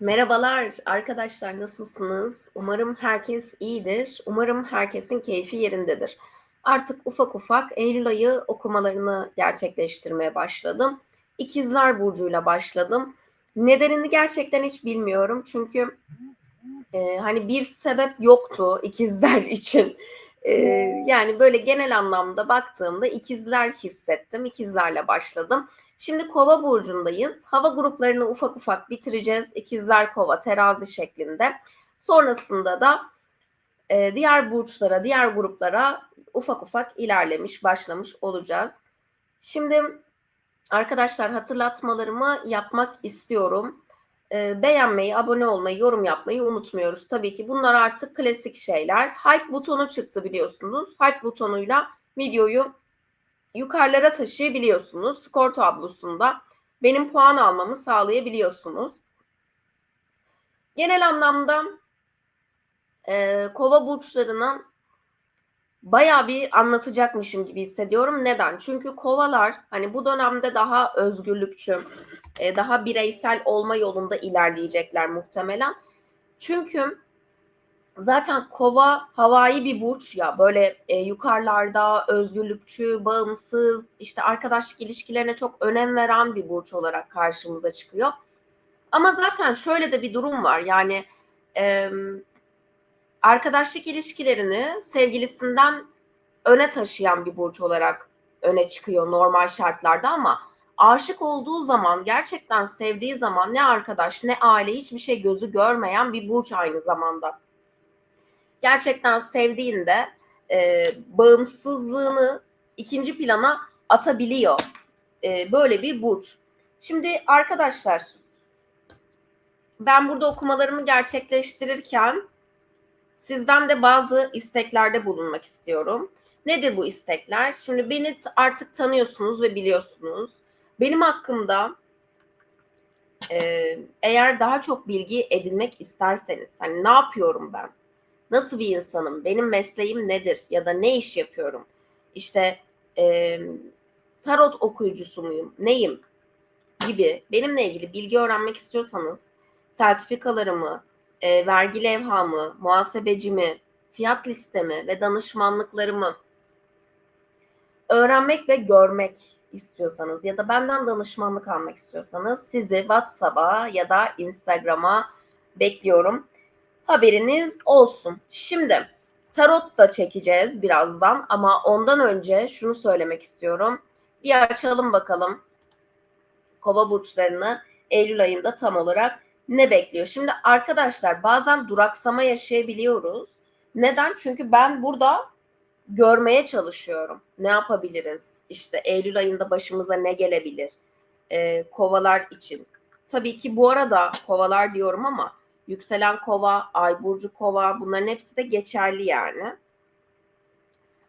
Merhabalar arkadaşlar nasılsınız? Umarım herkes iyidir. Umarım herkesin keyfi yerindedir. Artık ufak ufak Eylül ayı okumalarını gerçekleştirmeye başladım. İkizler Burcu'yla başladım. Nedenini gerçekten hiç bilmiyorum. Çünkü e, hani bir sebep yoktu ikizler için. E, yani böyle genel anlamda baktığımda ikizler hissettim. İkizlerle başladım. Şimdi kova burcundayız. Hava gruplarını ufak ufak bitireceğiz. İkizler kova terazi şeklinde. Sonrasında da e, diğer burçlara, diğer gruplara ufak ufak ilerlemiş, başlamış olacağız. Şimdi arkadaşlar hatırlatmalarımı yapmak istiyorum. E, beğenmeyi, abone olmayı, yorum yapmayı unutmuyoruz. Tabii ki bunlar artık klasik şeyler. Hype butonu çıktı biliyorsunuz. Hype butonuyla videoyu yukarılara taşıyabiliyorsunuz. Skor tablosunda benim puan almamı sağlayabiliyorsunuz. Genel anlamda e, kova burçlarının baya bir anlatacakmışım gibi hissediyorum. Neden? Çünkü kovalar hani bu dönemde daha özgürlükçü, e, daha bireysel olma yolunda ilerleyecekler muhtemelen. Çünkü zaten kova havai bir burç ya böyle e, yukarılarda özgürlükçü, bağımsız, işte arkadaşlık ilişkilerine çok önem veren bir burç olarak karşımıza çıkıyor. Ama zaten şöyle de bir durum var yani e, arkadaşlık ilişkilerini sevgilisinden öne taşıyan bir burç olarak öne çıkıyor normal şartlarda ama aşık olduğu zaman gerçekten sevdiği zaman ne arkadaş ne aile hiçbir şey gözü görmeyen bir burç aynı zamanda gerçekten sevdiğinde e, bağımsızlığını ikinci plana atabiliyor. E, böyle bir burç. Şimdi arkadaşlar ben burada okumalarımı gerçekleştirirken sizden de bazı isteklerde bulunmak istiyorum. Nedir bu istekler? Şimdi beni artık tanıyorsunuz ve biliyorsunuz. Benim hakkımda e, eğer daha çok bilgi edinmek isterseniz, hani ne yapıyorum ben? Nasıl bir insanım? Benim mesleğim nedir? Ya da ne iş yapıyorum? İşte e, tarot okuyucusu muyum? Neyim? Gibi benimle ilgili bilgi öğrenmek istiyorsanız sertifikalarımı, e, vergi levhamı, muhasebecimi, fiyat listemi ve danışmanlıklarımı öğrenmek ve görmek istiyorsanız ya da benden danışmanlık almak istiyorsanız sizi WhatsApp'a ya da Instagram'a bekliyorum. Haberiniz olsun. Şimdi tarot da çekeceğiz birazdan ama ondan önce şunu söylemek istiyorum. Bir açalım bakalım kova burçlarını Eylül ayında tam olarak ne bekliyor? Şimdi arkadaşlar bazen duraksama yaşayabiliyoruz. Neden? Çünkü ben burada görmeye çalışıyorum. Ne yapabiliriz? İşte Eylül ayında başımıza ne gelebilir? Ee, kovalar için. Tabii ki bu arada kovalar diyorum ama yükselen kova, ay burcu kova bunların hepsi de geçerli yani.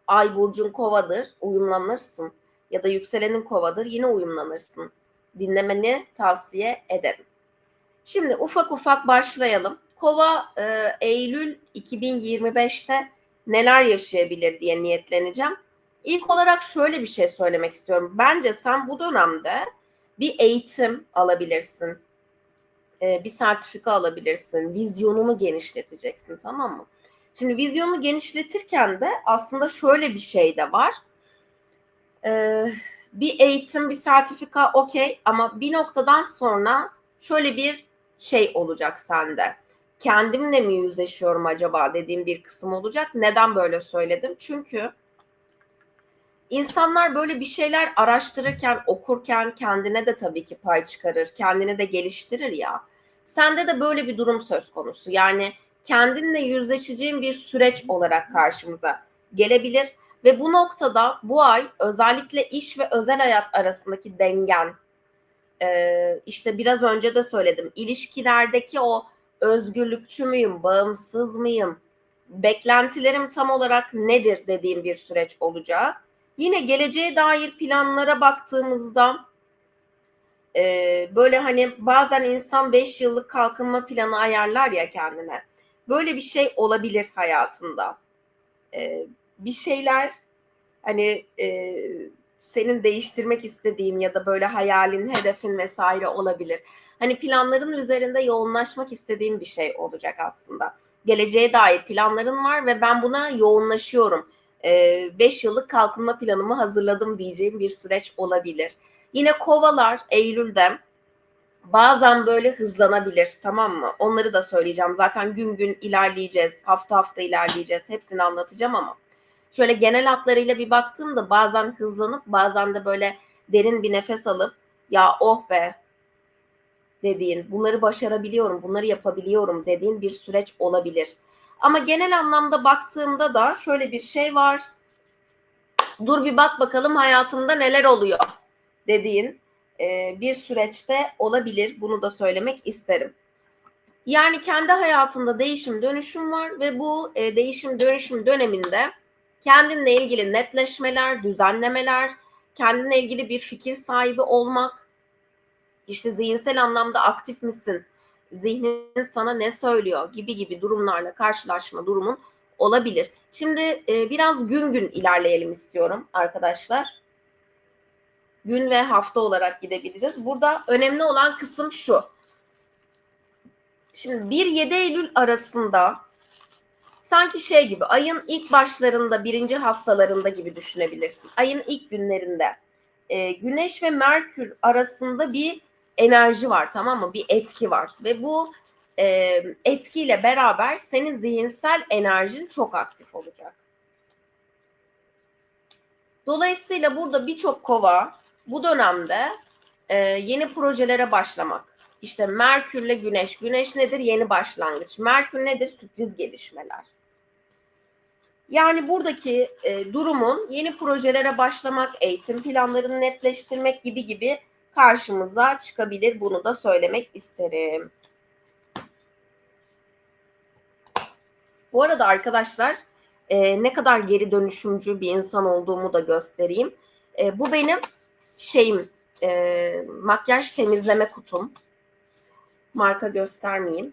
Ay burcun kovadır, uyumlanırsın. Ya da yükselenin kovadır, yine uyumlanırsın. Dinlemeni tavsiye ederim. Şimdi ufak ufak başlayalım. Kova e, Eylül 2025'te neler yaşayabilir diye niyetleneceğim. İlk olarak şöyle bir şey söylemek istiyorum. Bence sen bu dönemde bir eğitim alabilirsin e, bir sertifika alabilirsin. Vizyonunu genişleteceksin tamam mı? Şimdi vizyonu genişletirken de aslında şöyle bir şey de var. E, bir eğitim, bir sertifika okey ama bir noktadan sonra şöyle bir şey olacak sende. Kendimle mi yüzleşiyorum acaba dediğim bir kısım olacak. Neden böyle söyledim? Çünkü insanlar böyle bir şeyler araştırırken, okurken kendine de tabii ki pay çıkarır, kendini de geliştirir ya. Sende de böyle bir durum söz konusu. Yani kendinle yüzleşeceğin bir süreç olarak karşımıza gelebilir ve bu noktada bu ay özellikle iş ve özel hayat arasındaki dengen e, işte biraz önce de söyledim ilişkilerdeki o özgürlükçü müyüm, bağımsız mıyım, beklentilerim tam olarak nedir dediğim bir süreç olacak. Yine geleceğe dair planlara baktığımızda e, böyle hani bazen insan 5 yıllık kalkınma planı ayarlar ya kendine. Böyle bir şey olabilir hayatında. E, bir şeyler hani e, senin değiştirmek istediğin ya da böyle hayalin, hedefin vesaire olabilir. Hani planların üzerinde yoğunlaşmak istediğin bir şey olacak aslında. Geleceğe dair planların var ve ben buna yoğunlaşıyorum. 5 yıllık kalkınma planımı hazırladım diyeceğim bir süreç olabilir. Yine kovalar Eylül'de bazen böyle hızlanabilir tamam mı? Onları da söyleyeceğim. Zaten gün gün ilerleyeceğiz, hafta hafta ilerleyeceğiz. Hepsini anlatacağım ama şöyle genel hatlarıyla bir baktığımda bazen hızlanıp bazen de böyle derin bir nefes alıp ya oh be dediğin, bunları başarabiliyorum, bunları yapabiliyorum dediğin bir süreç olabilir. Ama genel anlamda baktığımda da şöyle bir şey var. Dur bir bak bakalım hayatımda neler oluyor dediğin e, bir süreçte olabilir. Bunu da söylemek isterim. Yani kendi hayatında değişim dönüşüm var ve bu e, değişim dönüşüm döneminde kendinle ilgili netleşmeler, düzenlemeler, kendinle ilgili bir fikir sahibi olmak, işte zihinsel anlamda aktif misin? Zihnin sana ne söylüyor gibi gibi durumlarla karşılaşma durumun olabilir. Şimdi e, biraz gün gün ilerleyelim istiyorum arkadaşlar. Gün ve hafta olarak gidebiliriz. Burada önemli olan kısım şu. Şimdi 1-7 Eylül arasında sanki şey gibi ayın ilk başlarında birinci haftalarında gibi düşünebilirsin. Ayın ilk günlerinde e, Güneş ve Merkür arasında bir enerji var tamam mı? Bir etki var ve bu e, etkiyle beraber senin zihinsel enerjin çok aktif olacak. Dolayısıyla burada birçok kova bu dönemde e, yeni projelere başlamak. İşte Merkürle Güneş. Güneş nedir? Yeni başlangıç. Merkür nedir? Sürpriz gelişmeler. Yani buradaki e, durumun yeni projelere başlamak, eğitim planlarını netleştirmek gibi gibi karşımıza çıkabilir. Bunu da söylemek isterim. Bu arada arkadaşlar e, ne kadar geri dönüşümcü bir insan olduğumu da göstereyim. E, bu benim şeyim e, makyaj temizleme kutum. Marka göstermeyeyim.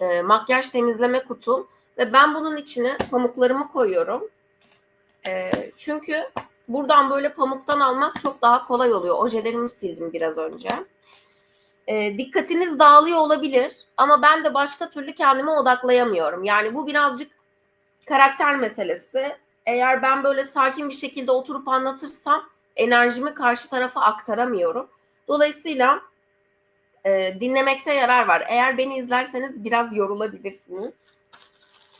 E, makyaj temizleme kutum ve ben bunun içine pamuklarımı koyuyorum. E, çünkü Buradan böyle pamuktan almak çok daha kolay oluyor. Ojelerimi sildim biraz önce. E, dikkatiniz dağılıyor olabilir ama ben de başka türlü kendime odaklayamıyorum. Yani bu birazcık karakter meselesi. Eğer ben böyle sakin bir şekilde oturup anlatırsam enerjimi karşı tarafa aktaramıyorum. Dolayısıyla e, dinlemekte yarar var. Eğer beni izlerseniz biraz yorulabilirsiniz.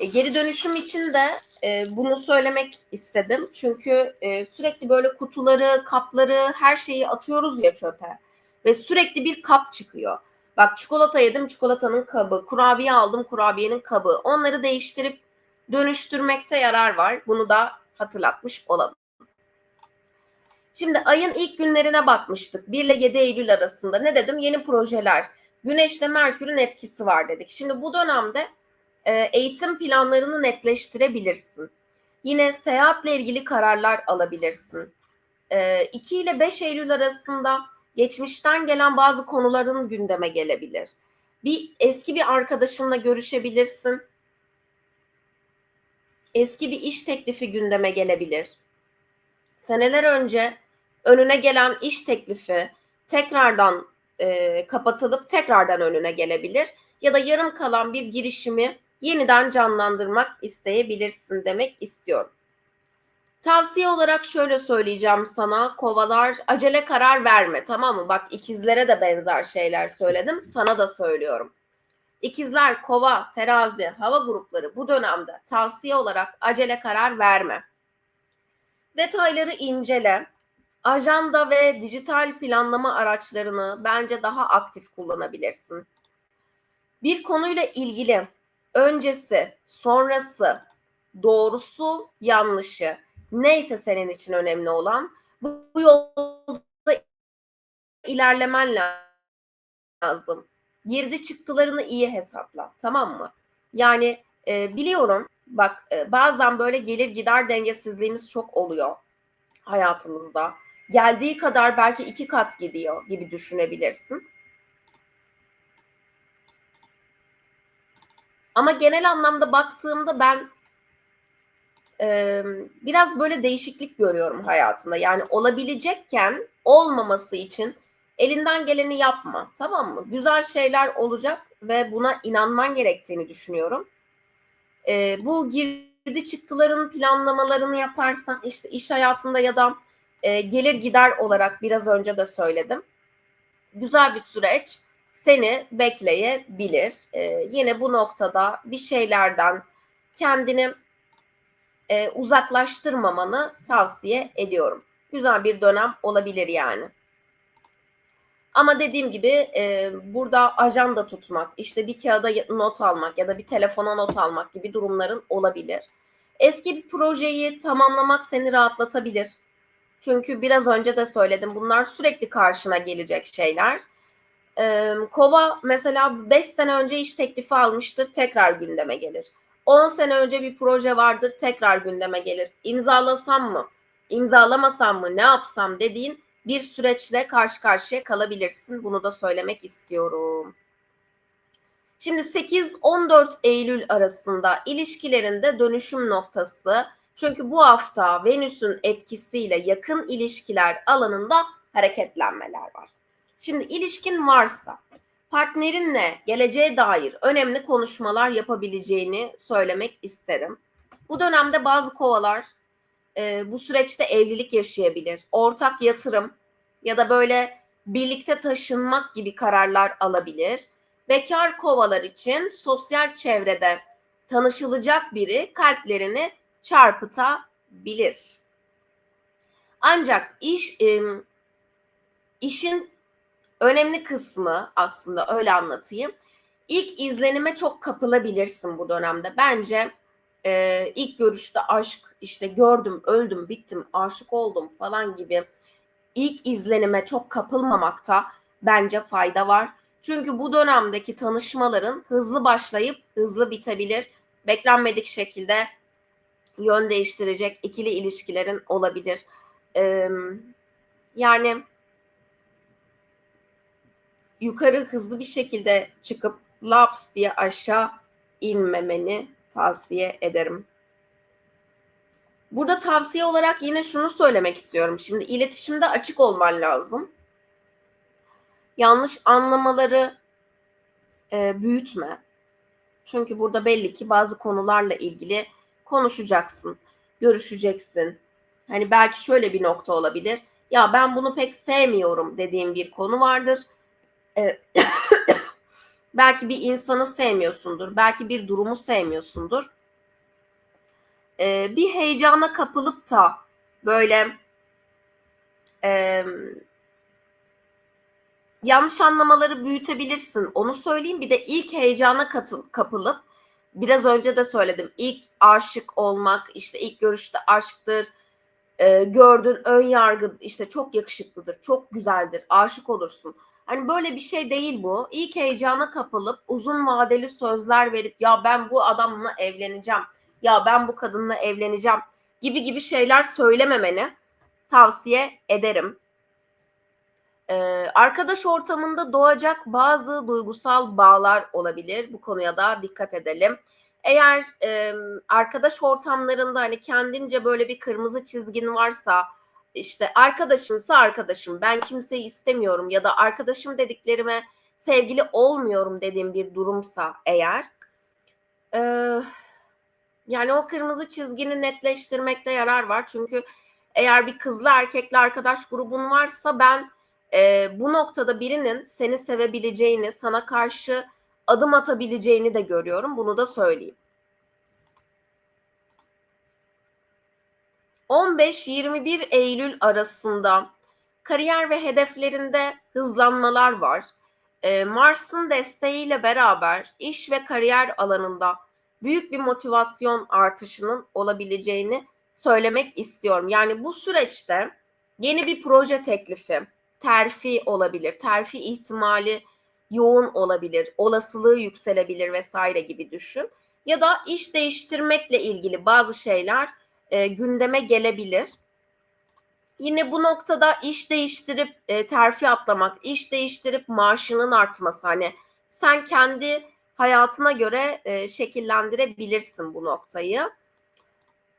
E, geri dönüşüm için de e, bunu söylemek istedim. Çünkü e, sürekli böyle kutuları, kapları, her şeyi atıyoruz ya çöpe. Ve sürekli bir kap çıkıyor. Bak çikolata yedim, çikolatanın kabı. Kurabiye aldım, kurabiyenin kabı. Onları değiştirip dönüştürmekte yarar var. Bunu da hatırlatmış olalım. Şimdi ayın ilk günlerine bakmıştık. 1 ile 7 Eylül arasında. Ne dedim? Yeni projeler. Güneşle Merkür'ün etkisi var dedik. Şimdi bu dönemde e, eğitim planlarını netleştirebilirsin. Yine seyahatle ilgili kararlar alabilirsin. 2 e, ile 5 Eylül arasında geçmişten gelen bazı konuların gündeme gelebilir. Bir eski bir arkadaşınla görüşebilirsin. Eski bir iş teklifi gündeme gelebilir. Seneler önce önüne gelen iş teklifi tekrardan e, kapatılıp tekrardan önüne gelebilir ya da yarım kalan bir girişimi yeniden canlandırmak isteyebilirsin demek istiyorum. Tavsiye olarak şöyle söyleyeceğim sana kovalar acele karar verme tamam mı? Bak ikizlere de benzer şeyler söyledim sana da söylüyorum. İkizler, kova, terazi, hava grupları bu dönemde tavsiye olarak acele karar verme. Detayları incele. Ajanda ve dijital planlama araçlarını bence daha aktif kullanabilirsin. Bir konuyla ilgili öncesi, sonrası, doğrusu, yanlışı neyse senin için önemli olan bu, bu yolda ilerlemen lazım. Girdi çıktılarını iyi hesapla. Tamam mı? Yani e, biliyorum bak e, bazen böyle gelir gider dengesizliğimiz çok oluyor hayatımızda. Geldiği kadar belki iki kat gidiyor gibi düşünebilirsin. Ama genel anlamda baktığımda ben e, biraz böyle değişiklik görüyorum hayatında. Yani olabilecekken olmaması için elinden geleni yapma. Tamam mı? Güzel şeyler olacak ve buna inanman gerektiğini düşünüyorum. E, bu girdi çıktıların planlamalarını yaparsan işte iş hayatında ya da e, gelir gider olarak biraz önce de söyledim. Güzel bir süreç seni bekleyebilir. E, yine bu noktada bir şeylerden kendini e, uzaklaştırmamanı tavsiye ediyorum. Güzel bir dönem olabilir yani. Ama dediğim gibi e, burada ajanda tutmak, işte bir kağıda not almak ya da bir telefona not almak gibi durumların olabilir. Eski bir projeyi tamamlamak seni rahatlatabilir. Çünkü biraz önce de söyledim bunlar sürekli karşına gelecek şeyler. Ee, Kova mesela 5 sene önce iş teklifi almıştır tekrar gündeme gelir. 10 sene önce bir proje vardır tekrar gündeme gelir. İmzalasam mı, imzalamasam mı, ne yapsam dediğin bir süreçle karşı karşıya kalabilirsin. Bunu da söylemek istiyorum. Şimdi 8-14 Eylül arasında ilişkilerinde dönüşüm noktası. Çünkü bu hafta Venüs'ün etkisiyle yakın ilişkiler alanında hareketlenmeler var. Şimdi ilişkin varsa partnerinle geleceğe dair önemli konuşmalar yapabileceğini söylemek isterim. Bu dönemde bazı kovalar e, bu süreçte evlilik yaşayabilir. Ortak yatırım ya da böyle birlikte taşınmak gibi kararlar alabilir. Bekar kovalar için sosyal çevrede tanışılacak biri kalplerini çarpıtabilir. Ancak iş e, işin önemli kısmı aslında öyle anlatayım. İlk izlenime çok kapılabilirsin bu dönemde. Bence e, ilk görüşte aşk işte gördüm, öldüm, bittim, aşık oldum falan gibi ilk izlenime çok kapılmamakta bence fayda var. Çünkü bu dönemdeki tanışmaların hızlı başlayıp hızlı bitebilir. Beklenmedik şekilde yön değiştirecek ikili ilişkilerin olabilir. Yani yukarı hızlı bir şekilde çıkıp laps diye aşağı inmemeni tavsiye ederim. Burada tavsiye olarak yine şunu söylemek istiyorum. Şimdi iletişimde açık olman lazım. Yanlış anlamaları e, büyütme. Çünkü burada belli ki bazı konularla ilgili konuşacaksın, görüşeceksin. Hani belki şöyle bir nokta olabilir. Ya ben bunu pek sevmiyorum dediğim bir konu vardır. E, belki bir insanı sevmiyorsundur, belki bir durumu sevmiyorsundur e, bir heyecana kapılıp da böyle e, yanlış anlamaları büyütebilirsin. Onu söyleyeyim. Bir de ilk heyecana katıl, kapılıp biraz önce de söyledim. İlk aşık olmak işte ilk görüşte aşktır. E, gördün ön yargı işte çok yakışıklıdır, çok güzeldir, aşık olursun. Hani böyle bir şey değil bu. İlk heyecana kapılıp uzun vadeli sözler verip ya ben bu adamla evleneceğim ya ben bu kadınla evleneceğim gibi gibi şeyler söylememeni tavsiye ederim. Ee, arkadaş ortamında doğacak bazı duygusal bağlar olabilir. Bu konuya da dikkat edelim. Eğer e, arkadaş ortamlarında hani kendince böyle bir kırmızı çizgin varsa işte arkadaşımsa arkadaşım ben kimseyi istemiyorum ya da arkadaşım dediklerime sevgili olmuyorum dediğim bir durumsa eğer e, yani o kırmızı çizgini netleştirmekte yarar var. Çünkü eğer bir kızlı erkekli arkadaş grubun varsa ben e, bu noktada birinin seni sevebileceğini, sana karşı adım atabileceğini de görüyorum. Bunu da söyleyeyim. 15-21 Eylül arasında kariyer ve hedeflerinde hızlanmalar var. E, Mars'ın desteğiyle beraber iş ve kariyer alanında büyük bir motivasyon artışının olabileceğini söylemek istiyorum. Yani bu süreçte yeni bir proje teklifi, terfi olabilir, terfi ihtimali yoğun olabilir, olasılığı yükselebilir vesaire gibi düşün. Ya da iş değiştirmekle ilgili bazı şeyler e, gündeme gelebilir. Yine bu noktada iş değiştirip e, terfi atlamak, iş değiştirip maaşının artması hani sen kendi hayatına göre e, şekillendirebilirsin bu noktayı.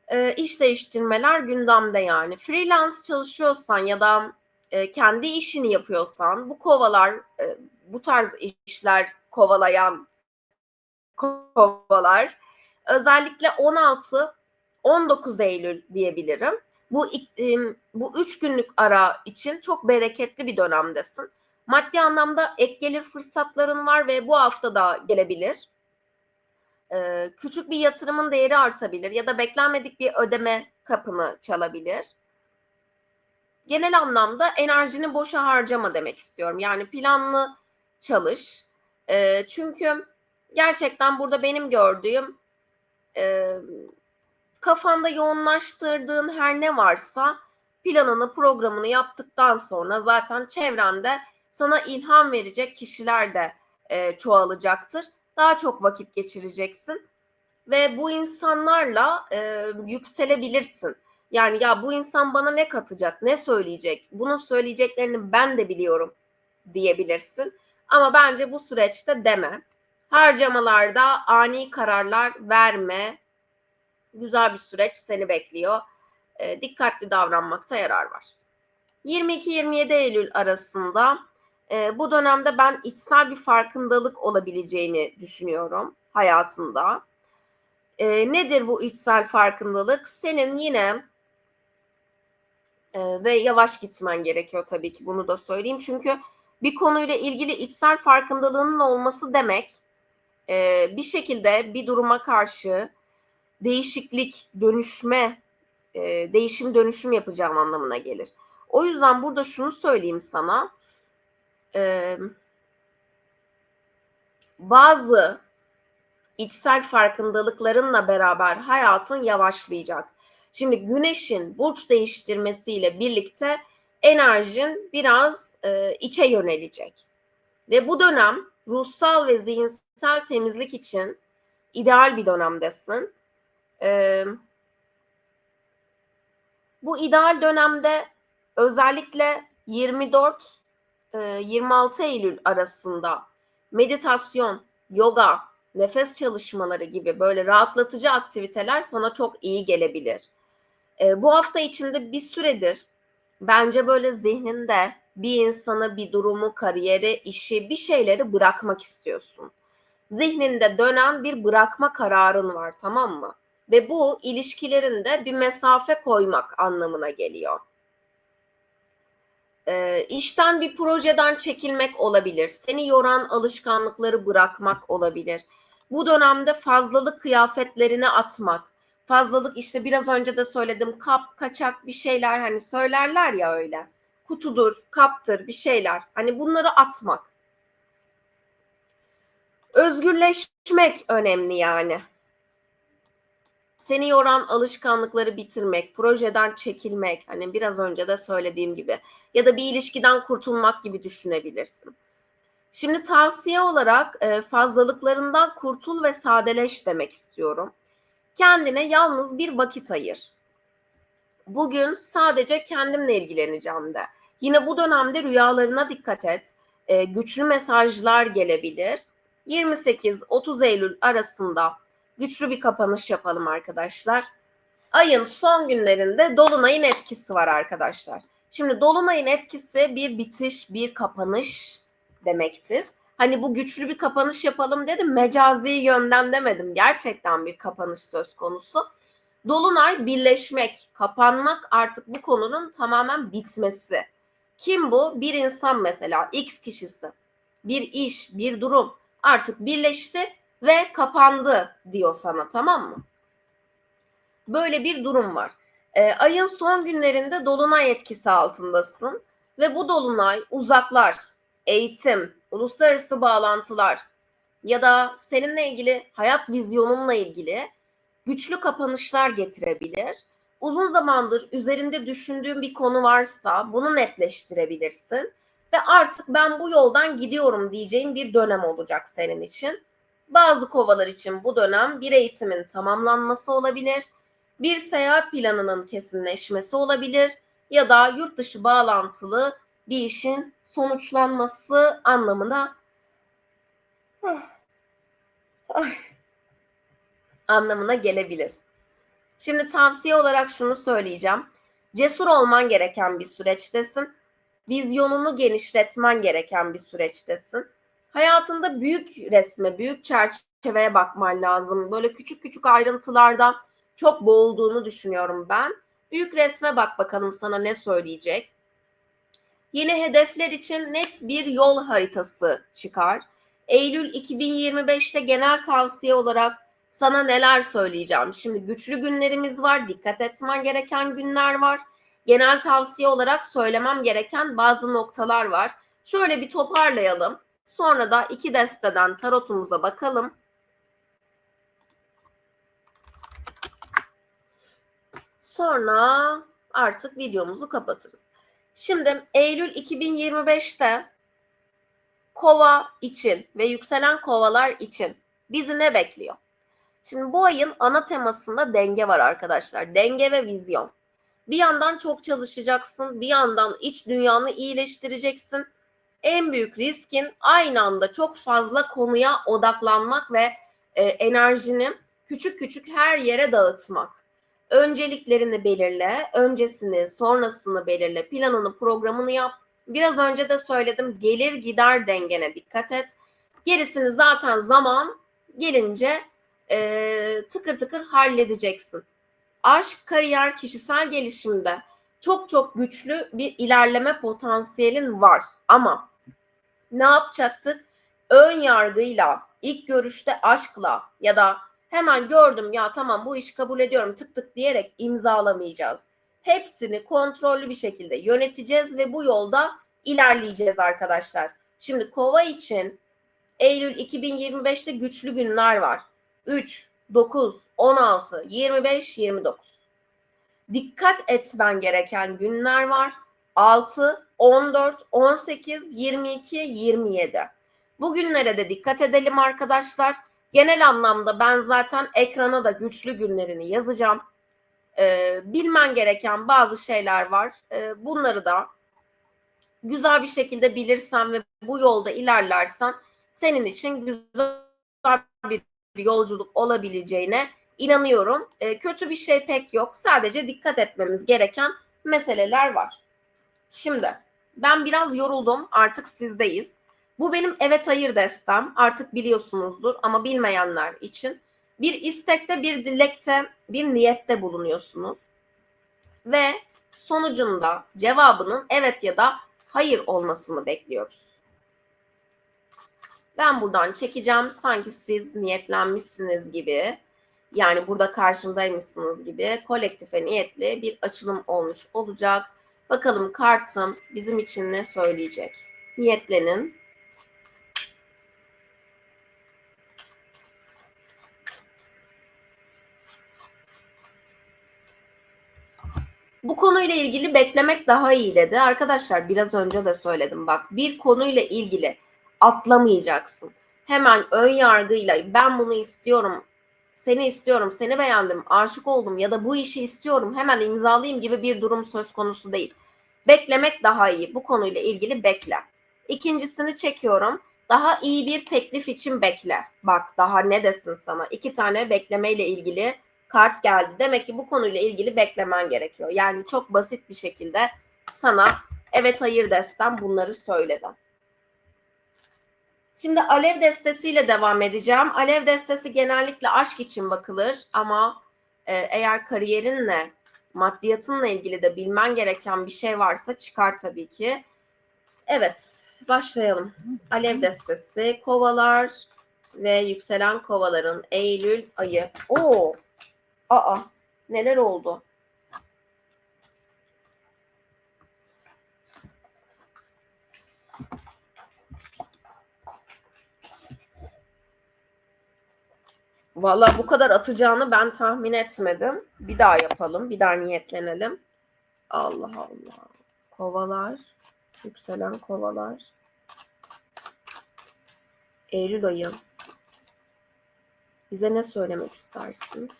e, iş değiştirmeler gündemde yani. Freelance çalışıyorsan ya da e, kendi işini yapıyorsan bu kovalar, e, bu tarz işler kovalayan kovalar özellikle 16 19 Eylül diyebilirim. Bu bu üç günlük ara için çok bereketli bir dönemdesin. Maddi anlamda ek gelir fırsatların var ve bu hafta da gelebilir. Ee, küçük bir yatırımın değeri artabilir ya da beklenmedik bir ödeme kapını çalabilir. Genel anlamda enerjini boşa harcama demek istiyorum. Yani planlı çalış. Ee, çünkü gerçekten burada benim gördüğüm e, kafanda yoğunlaştırdığın her ne varsa planını, programını yaptıktan sonra zaten çevrende sana ilham verecek kişiler de e, çoğalacaktır. Daha çok vakit geçireceksin ve bu insanlarla e, yükselebilirsin. Yani ya bu insan bana ne katacak, ne söyleyecek, bunun söyleyeceklerini ben de biliyorum diyebilirsin. Ama bence bu süreçte deme. Harcamalarda ani kararlar verme. Güzel bir süreç seni bekliyor. E, dikkatli davranmakta yarar var. 22-27 Eylül arasında e, bu dönemde ben içsel bir farkındalık olabileceğini düşünüyorum hayatında. E, nedir bu içsel farkındalık? Senin yine e, ve yavaş gitmen gerekiyor tabii ki bunu da söyleyeyim. Çünkü bir konuyla ilgili içsel farkındalığının olması demek e, bir şekilde bir duruma karşı değişiklik, dönüşme, e, değişim dönüşüm yapacağım anlamına gelir. O yüzden burada şunu söyleyeyim sana. E, bazı içsel farkındalıklarınla beraber hayatın yavaşlayacak. Şimdi güneşin burç değiştirmesiyle birlikte enerjin biraz e, içe yönelecek. Ve bu dönem ruhsal ve zihinsel temizlik için ideal bir dönemdesin. E, bu ideal dönemde özellikle 24 e, 26 Eylül arasında meditasyon, yoga, nefes çalışmaları gibi böyle rahatlatıcı aktiviteler sana çok iyi gelebilir. E, bu hafta içinde bir süredir bence böyle zihninde bir insanı, bir durumu, kariyeri, işi, bir şeyleri bırakmak istiyorsun. Zihninde dönen bir bırakma kararın var tamam mı? Ve bu ilişkilerinde bir mesafe koymak anlamına geliyor. E, işten bir projeden çekilmek olabilir. Seni yoran alışkanlıkları bırakmak olabilir. Bu dönemde fazlalık kıyafetlerini atmak, fazlalık işte biraz önce de söyledim kap, kaçak bir şeyler hani söylerler ya öyle. Kutudur, kaptır bir şeyler. Hani bunları atmak. Özgürleşmek önemli yani. Seni yoran alışkanlıkları bitirmek, projeden çekilmek, hani biraz önce de söylediğim gibi ya da bir ilişkiden kurtulmak gibi düşünebilirsin. Şimdi tavsiye olarak e, fazlalıklarından kurtul ve sadeleş demek istiyorum. Kendine yalnız bir vakit ayır. Bugün sadece kendimle ilgileneceğim de. Yine bu dönemde rüyalarına dikkat et. E, güçlü mesajlar gelebilir. 28-30 Eylül arasında güçlü bir kapanış yapalım arkadaşlar. Ayın son günlerinde dolunayın etkisi var arkadaşlar. Şimdi dolunayın etkisi bir bitiş, bir kapanış demektir. Hani bu güçlü bir kapanış yapalım dedim. Mecazi yönden demedim. Gerçekten bir kapanış söz konusu. Dolunay birleşmek, kapanmak artık bu konunun tamamen bitmesi. Kim bu? Bir insan mesela X kişisi. Bir iş, bir durum artık birleşti ve kapandı diyor sana tamam mı? Böyle bir durum var. E, ayın son günlerinde dolunay etkisi altındasın ve bu dolunay uzaklar, eğitim, uluslararası bağlantılar ya da seninle ilgili hayat vizyonunla ilgili güçlü kapanışlar getirebilir. Uzun zamandır üzerinde düşündüğün bir konu varsa bunu netleştirebilirsin ve artık ben bu yoldan gidiyorum diyeceğin bir dönem olacak senin için. Bazı kovalar için bu dönem bir eğitimin tamamlanması olabilir, bir seyahat planının kesinleşmesi olabilir ya da yurt dışı bağlantılı bir işin sonuçlanması anlamına anlamına gelebilir. Şimdi tavsiye olarak şunu söyleyeceğim. Cesur olman gereken bir süreçtesin. Vizyonunu genişletmen gereken bir süreçtesin. Hayatında büyük resme, büyük çerçeveye bakman lazım. Böyle küçük küçük ayrıntılardan çok boğulduğunu düşünüyorum ben. Büyük resme bak bakalım sana ne söyleyecek. Yeni hedefler için net bir yol haritası çıkar. Eylül 2025'te genel tavsiye olarak sana neler söyleyeceğim. Şimdi güçlü günlerimiz var, dikkat etmen gereken günler var. Genel tavsiye olarak söylemem gereken bazı noktalar var. Şöyle bir toparlayalım. Sonra da iki desteden tarotumuza bakalım. Sonra artık videomuzu kapatırız. Şimdi Eylül 2025'te kova için ve yükselen kovalar için bizi ne bekliyor? Şimdi bu ayın ana temasında denge var arkadaşlar. Denge ve vizyon. Bir yandan çok çalışacaksın, bir yandan iç dünyanı iyileştireceksin. En büyük riskin aynı anda çok fazla konuya odaklanmak ve e, enerjini küçük küçük her yere dağıtmak. Önceliklerini belirle, öncesini, sonrasını belirle, planını, programını yap. Biraz önce de söyledim, gelir gider dengene dikkat et. Gerisini zaten zaman gelince e, tıkır tıkır halledeceksin. Aşk, kariyer, kişisel gelişimde çok çok güçlü bir ilerleme potansiyelin var. Ama ne yapacaktık? Ön yargıyla, ilk görüşte aşkla ya da hemen gördüm ya tamam bu işi kabul ediyorum tık tık diyerek imzalamayacağız. Hepsini kontrollü bir şekilde yöneteceğiz ve bu yolda ilerleyeceğiz arkadaşlar. Şimdi kova için Eylül 2025'te güçlü günler var. 3, 9, 16, 25, 29. Dikkat etmen gereken günler var. 6, 14, 18, 22, 27. Bu günlere de dikkat edelim arkadaşlar. Genel anlamda ben zaten ekrana da güçlü günlerini yazacağım. Ee, bilmen gereken bazı şeyler var. Ee, bunları da güzel bir şekilde bilirsen ve bu yolda ilerlersen senin için güzel bir yolculuk olabileceğine inanıyorum. E, kötü bir şey pek yok. Sadece dikkat etmemiz gereken meseleler var. Şimdi ben biraz yoruldum. Artık sizdeyiz. Bu benim evet hayır destem. Artık biliyorsunuzdur ama bilmeyenler için bir istekte, bir dilekte, bir niyette bulunuyorsunuz. Ve sonucunda cevabının evet ya da hayır olmasını bekliyoruz. Ben buradan çekeceğim sanki siz niyetlenmişsiniz gibi. Yani burada karşımdaymışsınız gibi kolektife niyetli bir açılım olmuş olacak. Bakalım kartım bizim için ne söyleyecek? Niyetlenin. Bu konuyla ilgili beklemek daha iyi dedi. Arkadaşlar biraz önce de söyledim bak bir konuyla ilgili atlamayacaksın. Hemen ön yargıyla ben bunu istiyorum, seni istiyorum, seni beğendim, aşık oldum ya da bu işi istiyorum hemen imzalayayım gibi bir durum söz konusu değil. Beklemek daha iyi. Bu konuyla ilgili bekle. İkincisini çekiyorum. Daha iyi bir teklif için bekle. Bak daha ne desin sana? İki tane beklemeyle ilgili kart geldi. Demek ki bu konuyla ilgili beklemen gerekiyor. Yani çok basit bir şekilde sana evet hayır destem bunları söyledim. Şimdi alev destesiyle devam edeceğim. Alev destesi genellikle aşk için bakılır ama e, eğer kariyerinle, maddiyatınla ilgili de bilmen gereken bir şey varsa çıkar tabii ki. Evet, başlayalım. Alev destesi, kovalar ve yükselen kovaların Eylül ayı. Oo, aa, neler oldu? Valla bu kadar atacağını ben tahmin etmedim. Bir daha yapalım. Bir daha niyetlenelim. Allah Allah. Kovalar. Yükselen kovalar. Eylül ayı. Bize ne söylemek istersin?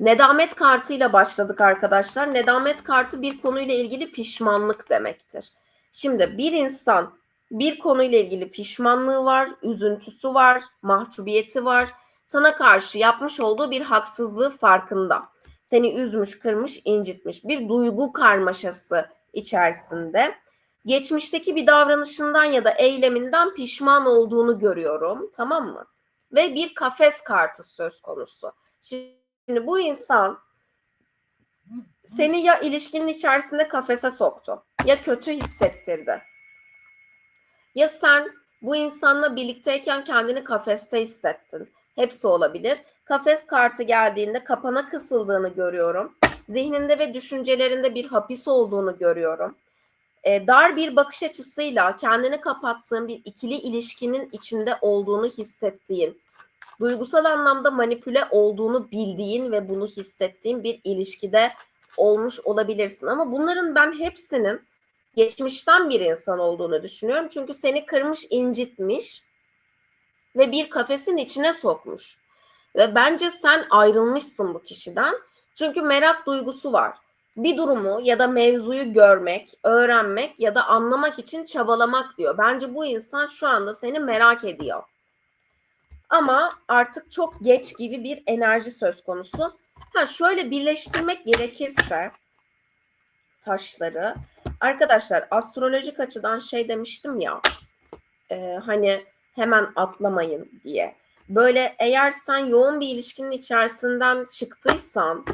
Nedamet kartıyla başladık arkadaşlar. Nedamet kartı bir konuyla ilgili pişmanlık demektir. Şimdi bir insan bir konuyla ilgili pişmanlığı var, üzüntüsü var, mahcubiyeti var. sana karşı yapmış olduğu bir haksızlığı farkında. Seni üzmüş, kırmış, incitmiş. Bir duygu karmaşası içerisinde. Geçmişteki bir davranışından ya da eyleminden pişman olduğunu görüyorum. Tamam mı? Ve bir kafes kartı söz konusu. Şimdi bu insan seni ya ilişkinin içerisinde kafese soktu ya kötü hissettirdi. Ya sen bu insanla birlikteyken kendini kafeste hissettin. Hepsi olabilir. Kafes kartı geldiğinde kapana kısıldığını görüyorum. Zihninde ve düşüncelerinde bir hapis olduğunu görüyorum. E, dar bir bakış açısıyla kendini kapattığın bir ikili ilişkinin içinde olduğunu hissettiğin, duygusal anlamda manipüle olduğunu bildiğin ve bunu hissettiğin bir ilişkide olmuş olabilirsin. Ama bunların ben hepsinin geçmişten bir insan olduğunu düşünüyorum. Çünkü seni kırmış, incitmiş ve bir kafesin içine sokmuş. Ve bence sen ayrılmışsın bu kişiden. Çünkü merak duygusu var. Bir durumu ya da mevzuyu görmek, öğrenmek ya da anlamak için çabalamak diyor. Bence bu insan şu anda seni merak ediyor. Ama artık çok geç gibi bir enerji söz konusu. Ha şöyle birleştirmek gerekirse taşları. Arkadaşlar astrolojik açıdan şey demiştim ya. E, hani hemen atlamayın diye. Böyle eğer sen yoğun bir ilişkinin içerisinden çıktıysan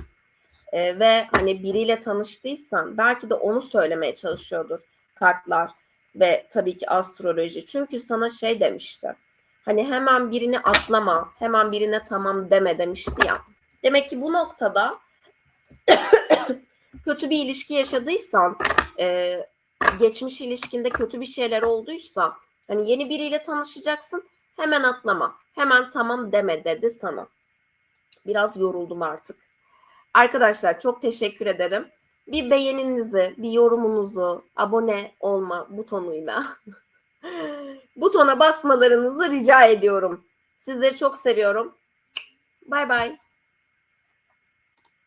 e, ve hani biriyle tanıştıysan belki de onu söylemeye çalışıyordur kartlar ve tabii ki astroloji. Çünkü sana şey demişti. Hani hemen birini atlama, hemen birine tamam deme demişti ya. Demek ki bu noktada kötü bir ilişki yaşadıysan, e, geçmiş ilişkinde kötü bir şeyler olduysa, hani yeni biriyle tanışacaksın, hemen atlama, hemen tamam deme dedi sana. Biraz yoruldum artık. Arkadaşlar çok teşekkür ederim. Bir beğeninizi, bir yorumunuzu, abone olma butonuyla butona basmalarınızı rica ediyorum. Sizleri çok seviyorum. Bay bay.